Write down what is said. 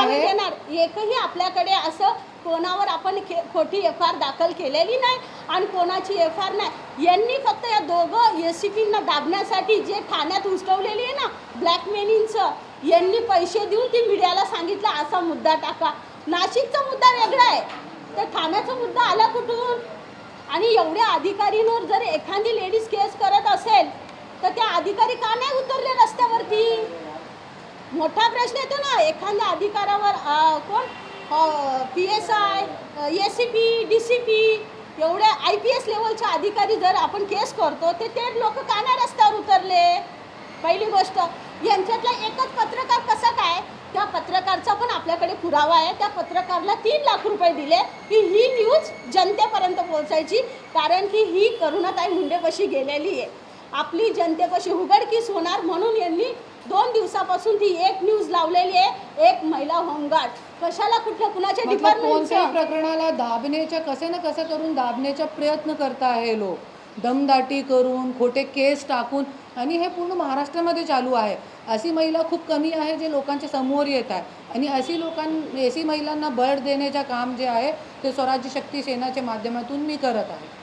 आहे. एकही आपल्याकडे असं कोणावर आपण खोटी एफ आर दाखल केलेली नाही आणि कोणाची एफ आर नाही. यांनी फक्त या दोघं एस सी पींना दाबण्यासाठी जे ठाण्यात उचलवलेली आहे ना ब्लॅकमेलिंगचं यांनी पैसे देऊन ती मीडियाला सांगितलं असा मुद्दा टाका. नाशिकचा मुद्दा वेगळा आहे. तर ठाण्याचा मुद्दा आला कुठून? आणि एवढ्या अधिकारींवर जर एखादी लेडीज केस करत असेल तर त्या अधिकारी का नाही उतरले रस्त्यावरती? मोठा प्रश्न येतो ना एखाद्या अधिकारावर कोण? P S I A C P D C P एवढ्या आय पी एस लेवलच्या अधिकारी जर आपण केस करतो ते ते लोक काना रस्त्यावर उतरले? पहिली गोष्ट यांच्यातला एकच पत्रकार कसा काय? त्या पत्रकारचा पण आपल्याकडे पुरावा आहे. त्या पत्रकारला तीन लाख रुपये दिले. की ही न्यूज जनतेपर्यंत पोहोचायची. कारण की ही करुणाताई मुंडे कशी गेलेली आहे? आपली जनतेपाशी उघडकीस होणार म्हणून यांनी दोन दिवसापासून ती एक न्यूज लावलेली आहे एक महिला होमगार्ड. कशाला कुठल्या कुणाच्या डिपार्टमेंटचं प्रकरणाला दाबण्याच्या कसे ना कसे करून दाबण्याचा प्रयत्न करता आहे लोक. दमदाटी करून खोटे केस टाकून आणि हे पूर्ण महाराष्ट्रामध्ये चालू आहे. अशी महिला खूप कमी आहे जे लोकांच्या समोर येत आहे. आणि अशी लोकां अशी महिलांना बळ देण्याचं काम जे आहे ते स्वराज्य शक्ती सेनाच्या माध्यमातून मी करत आहे.